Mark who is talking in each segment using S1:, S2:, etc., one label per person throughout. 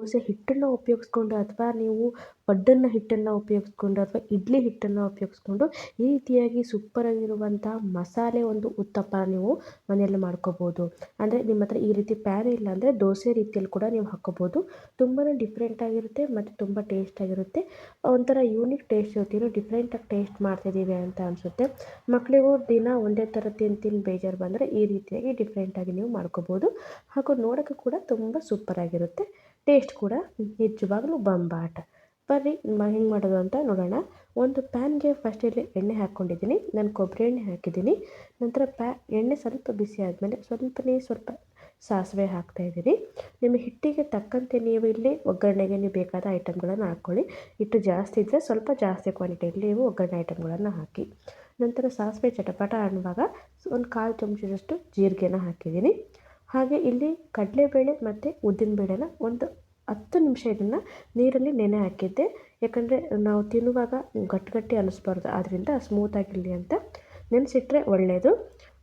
S1: ದೋಸೆ ಹಿಟ್ಟನ್ನು ಉಪಯೋಗಿಸ್ಕೊಂಡು ಅಥವಾ ನೀವು ಪಡ್ಡನ್ನು ಹಿಟ್ಟನ್ನು ಉಪಯೋಗಿಸ್ಕೊಂಡು ಅಥವಾ ಇಡ್ಲಿ ಹಿಟ್ಟನ್ನು ಉಪಯೋಗಿಸ್ಕೊಂಡು ಈ ರೀತಿಯಾಗಿ ಸೂಪ್ಪರಾಗಿರುವಂಥ ಮಸಾಲೆ ಒಂದು ಉತ್ತಪ್ಪ ನೀವು ಮನೆಯಲ್ಲಿ ಮಾಡ್ಕೋಬೋದು. ಅಂದರೆ ನಿಮ್ಮ ಹತ್ರ ಈ ರೀತಿ ಪ್ಯಾನ್ ಇಲ್ಲ ಅಂದರೆ ದೋಸೆ ರೀತಿಯಲ್ಲಿ ಕೂಡ ನೀವು ಹಾಕ್ಕೋಬೋದು. ತುಂಬಾ ಡಿಫ್ರೆಂಟಾಗಿರುತ್ತೆ ಮತ್ತು ತುಂಬ ಟೇಸ್ಟಾಗಿರುತ್ತೆ ಒಂಥರ ಯೂನಿಕ್ ಟೇಸ್ಟ್ ಇರುತ್ತೆ. ಏನೋ ಡಿಫ್ರೆಂಟಾಗಿ ಟೇಸ್ಟ್ ಮಾಡ್ತಿದ್ದೀವಿ ಅಂತ ಅನಿಸುತ್ತೆ. ಮಕ್ಕಳಿಗೂ ದಿನ ಒಂದೇ ಥರ ತಿಂದು ತಿಂದು ಬೇಜಾರು ಬಂದರೆ ಈ ರೀತಿಯಾಗಿ ಡಿಫ್ರೆಂಟಾಗಿ ನೀವು ಮಾಡ್ಕೋಬೋದು. ಹಾಗೂ ನೋಡೋಕ್ಕೂ ಕೂಡ ತುಂಬ ಸೂಪರಾಗಿರುತ್ತೆ ಟೇಸ್ಟ್ ಕೂಡ ನಿಜವಾಗ್ಲೂ ಬಂಬಾಟ. ಬರ್ರಿ ಹೆಂಗೆ ಮಾಡೋದು ಅಂತ ನೋಡೋಣ. ಒಂದು ಪ್ಯಾನ್ಗೆ ಫಸ್ಟ್ ಇಲ್ಲಿ ಎಣ್ಣೆ ಹಾಕ್ಕೊಂಡಿದ್ದೀನಿ. ನಾನು ಕೊಬ್ಬರಿ ಎಣ್ಣೆ ಹಾಕಿದ್ದೀನಿ. ನಂತರ ಪ್ಯಾ, ಎಣ್ಣೆ ಸ್ವಲ್ಪ ಬಿಸಿ ಆದಮೇಲೆ ಸ್ವಲ್ಪನೇ ಸ್ವಲ್ಪ ಸಾಸಿವೆ ಹಾಕ್ತಾಯಿದ್ದೀನಿ ನಿಮ್ಮ ಹಿಟ್ಟಿಗೆ ತಕ್ಕಂತೆ ನೀವು ಇಲ್ಲಿ ಒಗ್ಗರಣೆಗೆ ನೀವು ಬೇಕಾದ ಐಟಮ್ಗಳನ್ನು ಹಾಕ್ಕೊಳ್ಳಿ. ಹಿಟ್ಟು ಜಾಸ್ತಿ ಇದ್ದರೆ ಸ್ವಲ್ಪ ಜಾಸ್ತಿ ಕ್ವಾಂಟಿಟಿಯಲ್ಲಿ ನೀವು ಒಗ್ಗರಣೆ ಐಟಮ್ಗಳನ್ನು ಹಾಕಿ. ನಂತರ ಸಾಸಿವೆ ಚಟಪಟ ಅನ್ನುವಾಗ ಒಂದು ಕಾಲು ಚಮಚದಷ್ಟು ಜೀರಿಗೆನ ಹಾಕಿದ್ದೀನಿ. ಹಾಗೆ ಇಲ್ಲಿ ಕಡಲೆಬೇಳೆ ಮತ್ತು ಉದ್ದಿನಬೇಳೆನ ಒಂದು ಹತ್ತು ನಿಮಿಷ ಇದನ್ನು ನೀರಲ್ಲಿ ನೆನೆ ಹಾಕಿದ್ದೆ. ಯಾಕಂದರೆ ನಾವು ತಿನ್ನುವಾಗ ಗಟ್ಟಿಗಟ್ಟಿ ಗಟ್ಟಿ ಅನ್ನಿಸ್ಬಾರ್ದು ಆದ್ದರಿಂದ ಸ್ಮೂತಾಗಿರಲಿ ಅಂತ. ನೆನೆಸಿಟ್ರೆ ಒಳ್ಳೆಯದು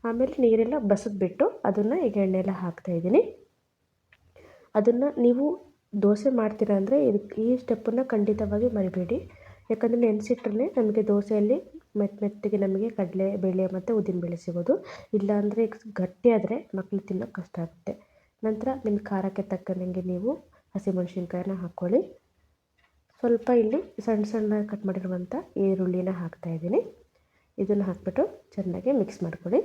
S1: ಆಮೇಲೆ ನೀರೆಲ್ಲ ಬಸಿದ್ಬಿಟ್ಟು ಅದನ್ನು ಈಗ ಎಣ್ಣೆಲ್ಲ ಹಾಕ್ತಾಯಿದ್ದೀನಿ ಅದನ್ನು ನೀವು ದೋಸೆ ಮಾಡ್ತೀರಾ ಅಂದರೆ ಇದಕ್ಕೆ ಈ ಸ್ಟೆಪ್ಪನ್ನು ಖಂಡಿತವಾಗಿ ಮರಿಬೇಡಿ. ಯಾಕಂದರೆ ನೆನೆಸಿಟ್ರೆ ನಮಗೆ ದೋಸೆಯಲ್ಲಿ ಮೆತ್ತ ಮೆತ್ತಗೆ ನಮಗೆ ಕಡಲೆ ಬೇಳೆ ಮತ್ತು ಉದ್ದಿನಬೇಳೆ ಸಿಗೋದು. ಇಲ್ಲಾಂದರೆ ಗಟ್ಟಿಯಾದರೆ ಮಕ್ಳು ತಿನ್ನೋಕ್ಕೆ ಕಷ್ಟ ಆಗುತ್ತೆ. ನಂತರ ನಿಮ್ಮ ಖಾರಕ್ಕೆ ತಕ್ಕನಂಗೆ ನೀವು ಹಸಿಮೆಣ್ಸಿನ್ಕಾಯನ್ನ ಹಾಕ್ಕೊಳ್ಳಿ ಸ್ವಲ್ಪ ಇಲ್ಲಿ ಸಣ್ಣ ಸಣ್ಣ ಕಟ್ ಮಾಡಿರುವಂಥ ಈರುಳ್ಳಿನ ಹಾಕ್ತಾಯಿದ್ದೀನಿ ಇದನ್ನು ಹಾಕ್ಬಿಟ್ಟು ಚೆನ್ನಾಗಿ ಮಿಕ್ಸ್ ಮಾಡ್ಕೊಳ್ಳಿ.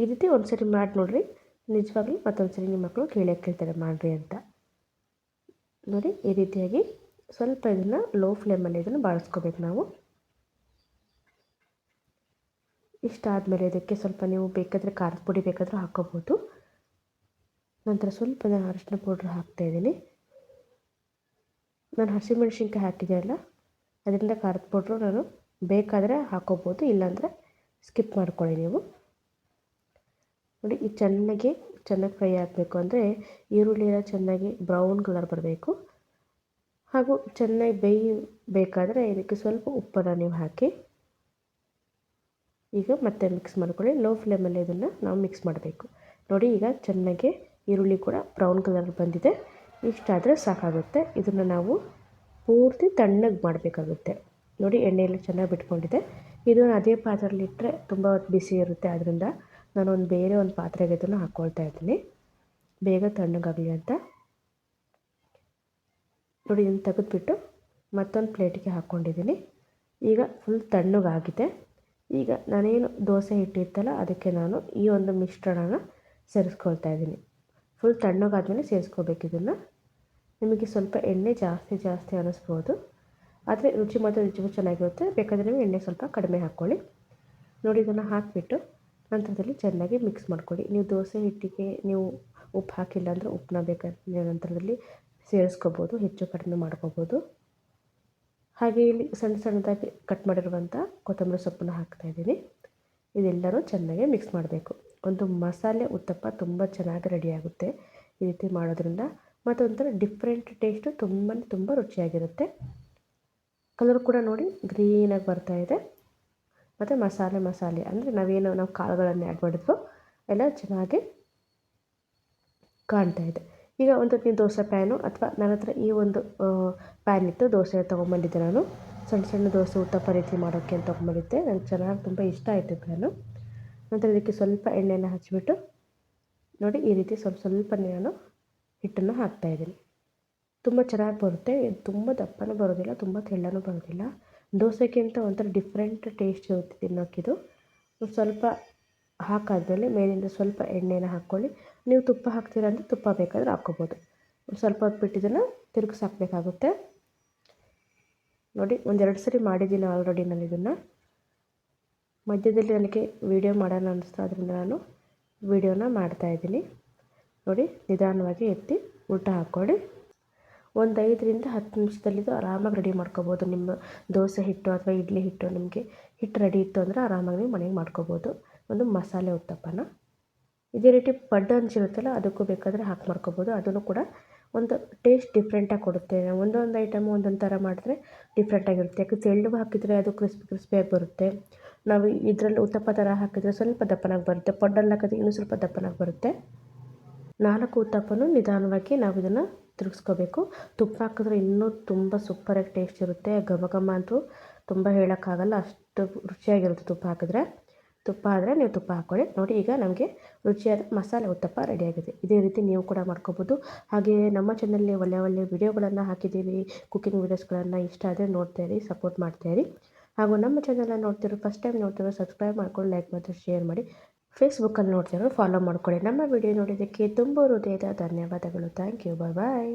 S1: ಈ ರೀತಿ ಒಂದು ಸರಿ ಮಾಡಿ ನೋಡಿರಿ. ನಿಜವಾಗ್ಲೂ ಮತ್ತೊಂದು ಸರಿ ನಿಮ್ಮ ಮಕ್ಕಳು ಕೇಳಕ್ಕೆ ಕೇಳ್ತಾರೆ ಮಾಡಿರಿ ಅಂತ. ನೋಡಿ, ಈ ರೀತಿಯಾಗಿ ಸ್ವಲ್ಪ ಇದನ್ನು ಲೋ ಫ್ಲೇಮಲ್ಲಿ ಇದನ್ನು ಬಾಳಿಸ್ಕೋಬೇಕು ನಾವು. ಇಷ್ಟಾದಮೇಲೆ ಇದಕ್ಕೆ ಸ್ವಲ್ಪ ನೀವು ಬೇಕಾದರೆ ಖಾರದ ಪುಡಿ ಬೇಕಾದರೆ ಹಾಕ್ಕೋಬೋದು ನಂತರ ಸ್ವಲ್ಪ ನಾನು ಅರಿಶಿನ ಪೌಡ್ರ್ ಹಾಕ್ತಾಯಿದ್ದೀನಿ ನಾನು ಹಸಿಮೆಣಸಿನ್ಕಾಯಿ ಹಾಕಿದೆ ಅಲ್ಲ, ಅದರಿಂದ ಖಾರದ ಪೌಡ್ರು ನಾನು ಬೇಕಾದರೆ ಹಾಕ್ಕೋಬೋದು ಇಲ್ಲಾಂದರೆ ಸ್ಕಿಪ್ ಮಾಡ್ಕೊಳ್ಳಿ ನೀವು. ನೋಡಿ, ಈ ಚೆನ್ನಾಗಿ ಚೆನ್ನಾಗಿ ಫ್ರೈ ಆಗಬೇಕು ಅಂದರೆ ಈರುಳ್ಳಿ ಎಲ್ಲ ಚೆನ್ನಾಗಿ ಬ್ರೌನ್ ಕಲರ್ ಬರಬೇಕು. ಹಾಗೂ ಚೆನ್ನಾಗಿ ಬೇಯಬೇಕಾದ್ರೆ ಇದಕ್ಕೆ ಸ್ವಲ್ಪ ಉಪ್ಪನ್ನು ನೀವು ಹಾಕಿ ಈಗ ಮತ್ತೆ ಮಿಕ್ಸ್ ಮಾಡ್ಕೊಳ್ಳಿ. ಲೋ ಫ್ಲೇಮಲ್ಲಿ ಇದನ್ನು ನಾವು ಮಿಕ್ಸ್ ಮಾಡಬೇಕು. ನೋಡಿ, ಈಗ ಚೆನ್ನಾಗಿ ಈರುಳ್ಳಿ ಕೂಡ ಬ್ರೌನ್ ಕಲರ್ ಬಂದಿದೆ. ಇಷ್ಟಾದರೆ ಸಾಕಾಗುತ್ತೆ. ಇದನ್ನು ನಾವು ಪೂರ್ತಿ ತಣ್ಣಗೆ ಮಾಡಬೇಕಾಗುತ್ತೆ. ನೋಡಿ, ಎಣ್ಣೆಯಲ್ಲಿ ಚೆನ್ನಾಗಿ ಬಿಟ್ಕೊಂಡಿದೆ. ಇದನ್ನು ಅದೇ ಪಾತ್ರೆಯಲ್ಲಿ ಇಟ್ಟರೆ ತುಂಬ ಬಿಸಿ ಇರುತ್ತೆ. ಆದ್ದರಿಂದ ಒಂದು ಬೇರೆ ಒಂದು ಪಾತ್ರೆಗೆ ಇದನ್ನು ಹಾಕ್ಕೊಳ್ತಾ ಇದ್ದೀನಿ. ಬೇಗ ತಣ್ಣಗಾಗಲಿ ಅಂತ. ನೋಡಿ, ಇದನ್ನು ತೆಗೆದುಬಿಟ್ಟು ಮತ್ತೊಂದು ಪ್ಲೇಟಿಗೆ ಹಾಕ್ಕೊಂಡಿದ್ದೀನಿ ಈಗ ಫುಲ್ ತಣ್ಣಗಾಗಿದೆ. ಈಗ ನಾನೇನು ದೋಸೆ ಹಿಟ್ಟಿತ್ತಲ್ಲ, ಅದಕ್ಕೆ ನಾನು ಈ ಒಂದು ಮಿಶ್ರಣನ ಸೇರಿಸ್ಕೊಳ್ತಾ ಇದ್ದೀನಿ. ಫುಲ್ ತಣ್ಣಗಾದ್ಮೇಲೆ ಸೇರಿಸ್ಕೋಬೇಕು ಇದನ್ನು. ನಿಮಗೆ ಸ್ವಲ್ಪ ಎಣ್ಣೆ ಜಾಸ್ತಿ ಜಾಸ್ತಿ ಅನ್ನಿಸ್ಬೋದು ಆದರೆ ರುಚಿ ಮಾತ್ರ ರುಚಿ ಚೆನ್ನಾಗಿರುತ್ತೆ. ಬೇಕಾದರೆ ನೀವು ಎಣ್ಣೆ ಸ್ವಲ್ಪ ಕಡಿಮೆ ಹಾಕ್ಕೊಳ್ಳಿ. ನೋಡಿ, ಇದನ್ನು ಹಾಕಿಬಿಟ್ಟು ನಂತರದಲ್ಲಿ ಚೆನ್ನಾಗಿ ಮಿಕ್ಸ್ ಮಾಡ್ಕೊಳ್ಳಿ. ನೀವು ದೋಸೆ ಹಿಟ್ಟಿಗೆ ನೀವು ಉಪ್ಪು ಹಾಕಿಲ್ಲ ಅಂದರೆ ಉಪ್ಪನ್ನ ಬೇಕಾದ ನಂತರದಲ್ಲಿ ಸೇರಿಸ್ಕೋಬೋದು, ಹೆಚ್ಚು ಕಡಿಮೆ ಮಾಡ್ಕೋಬೋದು. ಹಾಗೆ ಇಲ್ಲಿ ಸಣ್ಣ ಸಣ್ಣದಾಗಿ ಕಟ್ ಮಾಡಿರುವಂಥ ಕೊತ್ತಂಬರಿ ಸೊಪ್ಪನ್ನು ಹಾಕ್ತಾಯಿದ್ದೀನಿ ಇದೆಲ್ಲರೂ ಚೆನ್ನಾಗಿ ಮಿಕ್ಸ್ ಮಾಡಬೇಕು. ಒಂದು ಮಸಾಲೆ ಉತ್ತಪ್ಪ ತುಂಬ ಚೆನ್ನಾಗಿ ರೆಡಿಯಾಗುತ್ತೆ ಈ ರೀತಿ ಮಾಡೋದ್ರಿಂದ ಮತ್ತು ಒಂಥರ ಡಿಫ್ರೆಂಟ್ ಟೇಸ್ಟು ತುಂಬಾ ತುಂಬ ರುಚಿಯಾಗಿರುತ್ತೆ. ಕಲರ್ ಕೂಡ ನೋಡಿ ಗ್ರೀನಾಗಿ ಬರ್ತಾ ಇದೆ. ಮತ್ತು ಮಸಾಲೆ ಮಸಾಲೆ ಅಂದರೆ ನಾವೇನು, ನಾವು ಕಾಳುಗಳನ್ನು ಆ್ಯಡ್ ಮಾಡಿದ್ವೋ, ಎಲ್ಲ ಚೆನ್ನಾಗಿ ಕಾಣ್ತಾ ಇದೆ. ಈಗ ಒಂದು ನೀವು ದೋಸೆ ಪ್ಯಾನು ಅಥವಾ ನನ್ನ ಹತ್ರ ಈ ಒಂದು ಪ್ಯಾನ್ ಇತ್ತು ದೋಸೆ ತೊಗೊಂಬಂದಿದ್ದೆ ನಾನು. ಸಣ್ಣ ಸಣ್ಣ ದೋಸೆ ಉತ್ತಪ್ಪ ರೀತಿ ಮಾಡೋಕ್ಕೆ ಅಂತ ತೊಗೊಂಬಂದಿದ್ದೆ. ನನಗೆ ಚೆನ್ನಾಗಿ ತುಂಬ ಇಷ್ಟ ಆಯಿತು ಪ್ಯಾನು. ನಂತರ ಇದಕ್ಕೆ ಸ್ವಲ್ಪ ಎಣ್ಣೆನ ಹಚ್ಚಿಬಿಟ್ಟು ನೋಡಿ ಈ ರೀತಿ ಸ್ವಲ್ಪ ಸ್ವಲ್ಪ ನಾನು ಹಿಟ್ಟನ್ನು ಹಾಕ್ತಾಯಿದ್ದೀನಿ ತುಂಬ ಚೆನ್ನಾಗಿ ಬರುತ್ತೆ. ತುಂಬ ದಪ್ಪನೂ ಬರೋದಿಲ್ಲ, ತುಂಬ ತೆಳ್ಳನೂ ಬರೋದಿಲ್ಲ. ದೋಸೆಗಿಂತ ಒಂಥರ ಡಿಫ್ರೆಂಟ್ ಟೇಸ್ಟ್ ಇರುತ್ತೆ ತಿನ್ನೋಕ್ಕಿದು. ಸ್ವಲ್ಪ ಹಾಕಾದ್ಮೇಲೆ ಮೇಲಿಂದ ಸ್ವಲ್ಪ ಎಣ್ಣೆನ ಹಾಕ್ಕೊಳ್ಳಿ. ನೀವು ತುಪ್ಪ ಹಾಕ್ತೀರ ಅಂದರೆ ತುಪ್ಪ ಬೇಕಾದರೆ ಹಾಕ್ಕೋಬೋದು. ಸ್ವಲ್ಪ ಹೊತ್ತು ಬಿಟ್ಟು ಇದನ್ನು ತಿರುಗಿಸಿ ಹಾಕಬೇಕಾಗುತ್ತೆ. ನೋಡಿ, ಒಂದೆರಡು ಸರಿ ಮಾಡಿದ್ದೀನಿ ಆಲ್ರೆಡಿ ನಾನು ಇದನ್ನು. ಮಧ್ಯದಲ್ಲಿ ನನಗೆ ವೀಡಿಯೋ ಮಾಡೋಣ ಅನ್ನಿಸ್ತು ಅದರಿಂದ ನಾನು ವೀಡಿಯೋನ ಮಾಡ್ತಾಯಿದ್ದೀನಿ ನೋಡಿ, ನಿಧಾನವಾಗಿ ಎತ್ತಿ ಊಟ ಹಾಕ್ಕೊಳ್ಳಿ. ಒಂದು ಐದರಿಂದ ಹತ್ತು ನಿಮಿಷದಲ್ಲಿದು ಆರಾಮಾಗಿ ರೆಡಿ ಮಾಡ್ಕೋಬೋದು. ನಿಮ್ಮ ದೋಸೆ ಹಿಟ್ಟು ಅಥವಾ ಇಡ್ಲಿ ಹಿಟ್ಟು ನಿಮಗೆ ಹಿಟ್ಟು ರೆಡಿ ಇತ್ತು ಅಂದರೆ ಆರಾಮಾಗಿ ನೀವು ಮನೆಗೆ ಮಾಡ್ಕೋಬೋದು. ಒಂದು ಮಸಾಲೆ ಉತ್ತಪ್ಪನ. ಇದೇ ರೀತಿ ಪಡ್ಡು ಅಂಚಿರುತ್ತಲ್ಲ ಅದಕ್ಕೂ ಬೇಕಾದರೆ ಹಾಕಿ ಮಾಡ್ಕೋಬೋದು. ಅದನ್ನು ಕೂಡ ಒಂದು ಟೇಸ್ಟ್ ಡಿಫ್ರೆಂಟಾಗಿ ಕೊಡುತ್ತೆ. ಒಂದೊಂದು ಐಟಮು ಒಂದೊಂದು ಥರ ಮಾಡಿದ್ರೆ ಡಿಫ್ರೆಂಟಾಗಿರುತ್ತೆ ಯಾಕೆ ಎಳ್ಳು ಹಾಕಿದರೆ ಅದು ಕ್ರಿಸ್ಪಿ ಕ್ರಿಸ್ಪಿಯಾಗಿ ಬರುತ್ತೆ. ನಾವು ಇದರಲ್ಲಿ ಉತ್ತಪ್ಪ ಥರ ಹಾಕಿದರೆ ಸ್ವಲ್ಪ ದಪ್ಪನಾಗಿ ಬರುತ್ತೆ. ಪಡ್ಡಲ್ಲಿ ಹಾಕಿದ್ರೆ ಇನ್ನೂ ಸ್ವಲ್ಪ ದಪ್ಪನಾಗಿ ಬರುತ್ತೆ. ನಾಲ್ಕು ಉತ್ತಪ್ಪನೂ ನಿಧಾನವಾಗಿ ನಾವು ಇದನ್ನು ತಿರುಗಿಸ್ಕೋಬೇಕು. ತುಪ್ಪ ಹಾಕಿದ್ರೆ ಇನ್ನೂ ತುಂಬ ಸೂಪರಾಗಿ ಟೇಸ್ಟ್ ಇರುತ್ತೆ. ಘಮ ಘಮ ಅಂತೂ ತುಂಬ ಹೇಳೋಕ್ಕಾಗಲ್ಲ. ಅಷ್ಟು ರುಚಿಯಾಗಿರುತ್ತೆ ತುಪ್ಪ ಹಾಕಿದ್ರೆ. ತುಪ್ಪ ಆದರೆ ನೀವು ತುಪ್ಪ ಹಾಕ್ಕೊಳ್ಳಿ ನೋಡಿ, ಈಗ ನಮಗೆ ರುಚಿಯಾದ ಮಸಾಲೆ ಉತ್ತಪ್ಪ ರೆಡಿಯಾಗಿದೆ ಇದೇ ರೀತಿ ನೀವು ಕೂಡ ಮಾಡ್ಕೋಬೋದು. ಹಾಗೆ ನಮ್ಮ ಚಾನಲ್ಲಿ ಒಳ್ಳೆ ಒಳ್ಳೆ ವಿಡಿಯೋಗಳನ್ನು ಹಾಕಿದ್ದೀವಿ. ಕುಕ್ಕಿಂಗ್ ವೀಡಿಯೋಸ್ಗಳನ್ನು ಇಷ್ಟ ಆದರೆ ನೋಡ್ತಾ ಇರಿ ಸಪೋರ್ಟ್ ಮಾಡ್ತಾ ಇರಿ. ಹಾಗೂ ನಮ್ಮ ಚಾನಲನ್ನು ನೋಡ್ತಿರೋ ಫಸ್ಟ್ ಟೈಮ್ ನೋಡ್ತಿರೋ ಸಬ್ಸ್ಕ್ರೈಬ್ ಮಾಡ್ಕೊಂಡು ಲೈಕ್ ಮತ್ತು ಶೇರ್ ಮಾಡಿ. ಫೇಸ್ಬುಕ್ಕಲ್ಲಿ ನೋಡ್ತಿರೋ ಫಾಲೋ ಮಾಡ್ಕೊಳ್ಳಿ. ನಮ್ಮ ವಿಡಿಯೋ ನೋಡಿದ್ದಕ್ಕೆ ತುಂಬ ಹೃದಯದ ಧನ್ಯವಾದಗಳು. Thank you bye bye